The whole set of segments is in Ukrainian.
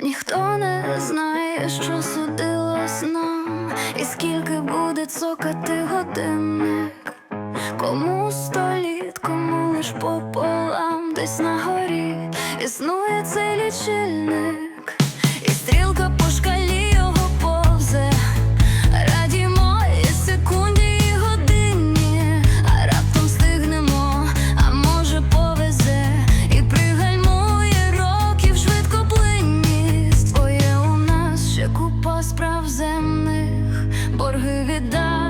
Ніхто не знає, що судилось нам, і скільки буде цокати годинник. Кому сто літ, кому лиш пополам, десь на горі існує цей лічильник, і стрілка по шкалі земних, борги віддати,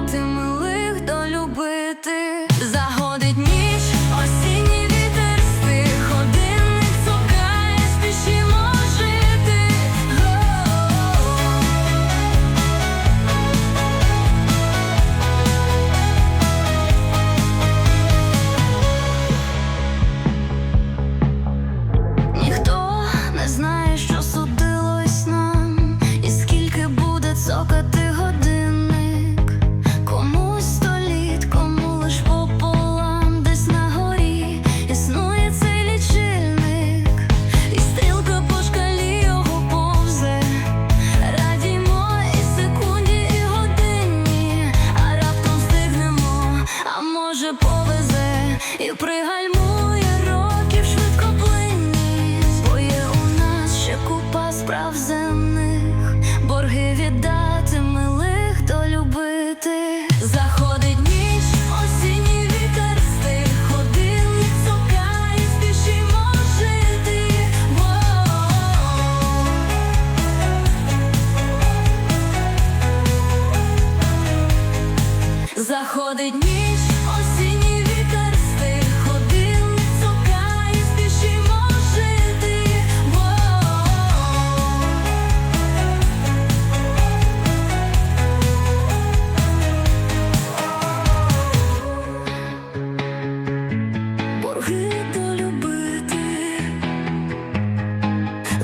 пригальмує років швидкоплинність. Бо є у нас ще купа справ земних, борги віддати, милих долюбити. Заходить ніч, осінній вітер стих, годинник цукає, спішимо жити. Воу. Заходить ніч,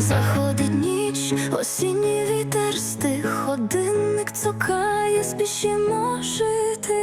Заходить ніч, осінній вітер стих, годинник цокає, спішимо жити.